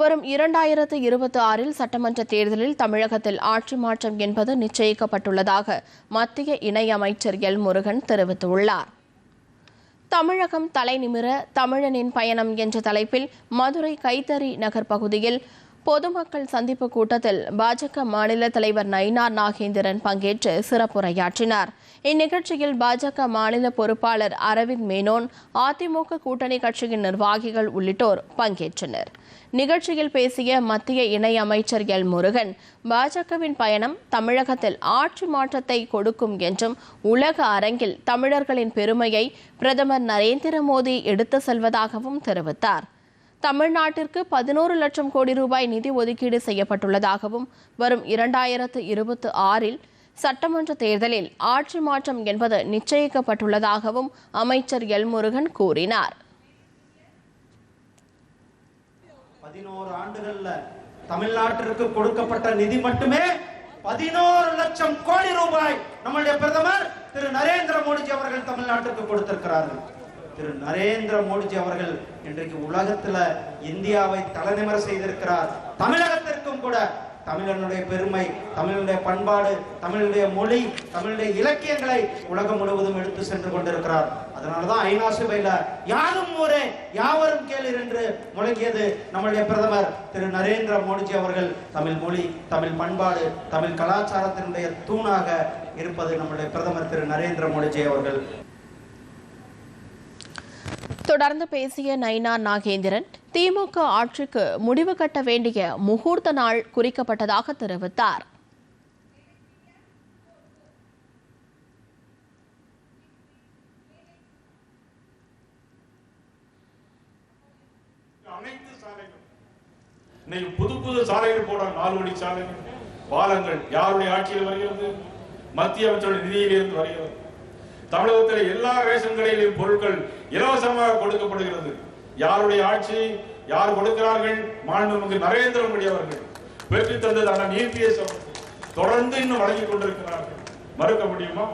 வரும் இரண்டாயிரத்து இருபத்தி ஆறில் சட்டமன்ற தேர்தலில் தமிழகத்தில் ஆட்சி மாற்றம் என்பது நிச்சயிக்கப்பட்டுள்ளதாக மத்திய இணையமைச்சர் எல் முருகன் தெரிவித்துள்ளார். தமிழகம் தலைநிமிர தமிழனின் பயணம் என்ற தலைப்பில் மதுரை கைத்தறி நகர் பகுதியில் பொதுமக்கள் சந்திப்பு கூட்டத்தில் பாஜக மாநில தலைவர் நயினார் நாகேந்திரன் பங்கேற்று சிறப்புரையாற்றினார். இந்நிகழ்ச்சியில் பாஜக மாநில பொறுப்பாளர் அரவிந்த் மேனோன் அதிமுக கூட்டணி கட்சியின் நிர்வாகிகள் உள்ளிட்டோர் பங்கேற்றனர். நிகழ்ச்சியில் பேசிய மத்திய இணையமைச்சர் எல் முருகன் பாஜகவின் பயணம் தமிழகத்தில் ஆட்சி மாற்றத்தை கொடுக்கும் என்றும் உலக அரங்கில் தமிழர்களின் பெருமையை பிரதமர் நரேந்திர மோடி எடுத்து செல்வதாகவும் தெரிவித்தார். தமிழ்நாட்டிற்கு பதினோரு லட்சம் கோடி ரூபாய் நிதி ஒதுக்கீடு செய்யப்பட்டுள்ளதாகவும் வரும் இரண்டாயிரத்து இருபத்தி ஆறில் சட்டமன்ற தேர்தலில் ஆட்சி மாற்றம் என்பது நிச்சயிக்கப்பட்டுள்ளதாகவும் அமைச்சர் எல் முருகன் கூறினார். பதினோரு ஆண்டுகள்ல தமிழ்நாட்டிற்கு கொடுக்கப்பட்ட நிதி மட்டுமே பதினோரு லட்சம் கோடி ரூபாய் நம்முடைய பிரதமர் திரு நரேந்திர மோடிஜி அவர்கள் தமிழ்நாட்டிற்கு கொடுத்திருக்கிறார்கள். திரு நரேந்திர மோடிஜி அவர்கள் இன்றைக்கு உலகத்துல இந்தியாவை தலைநிமர செய்திருக்கிறார். தமிழகத்திற்கும் கூட தமிழனுடைய பெருமை தமிழனுடைய பண்பாடு தமிழனுடைய மொழி தமிழுடைய இலக்கியங்களை உலகம் முழுவதும் எடுத்து சென்று கொண்டிருக்கிறார். அதனாலதான் ஐநா சபையில யாரும் ஊரே யாவரும் கேளீர் என்று முழங்கியது நம்முடைய பிரதமர் திரு நரேந்திர மோடிஜி அவர்கள். தமிழ் மொழி தமிழ் பண்பாடு தமிழ் கலாச்சாரத்தினுடைய தூணாக இருப்பது நம்முடைய பிரதமர் திரு நரேந்திர மோடிஜி அவர்கள். தொடர்ந்து பேசிய நைனா நாகேந்திரன் திமுக ஆட்சிக்கு முடிவு கட்ட வேண்டிய முகூர்த்த நாள் குறிக்கப்பட்டதாக தெரிவித்தார். அனைத்து சாலைகள் இன்னைக்கு புது புது சாலைகள் போடுறாங்க நாலு வழி சாலைகள் பாலங்கள் யாருடைய ஆட்சியில் வருகிறது? மத்திய அமைச்சருடைய நிதியிலிருந்து வருகிறது. தமிழகத்தில் எல்லா ரேஷன் கடையிலும் பொருட்கள் இலவசமாக கொடுக்கப்படுகிறது. யாருடைய ஆட்சி யார் கொடுக்கிறார்கள்? மாண்புமிகு நரேந்திர மோடி அவர்கள் பெற்றுத் தந்தது அண்ணன் இபிஎஸ் தொடர்ந்து இன்னும் வழங்கிக் கொண்டிருக்கிறார்கள். மறுக்க முடியுமா?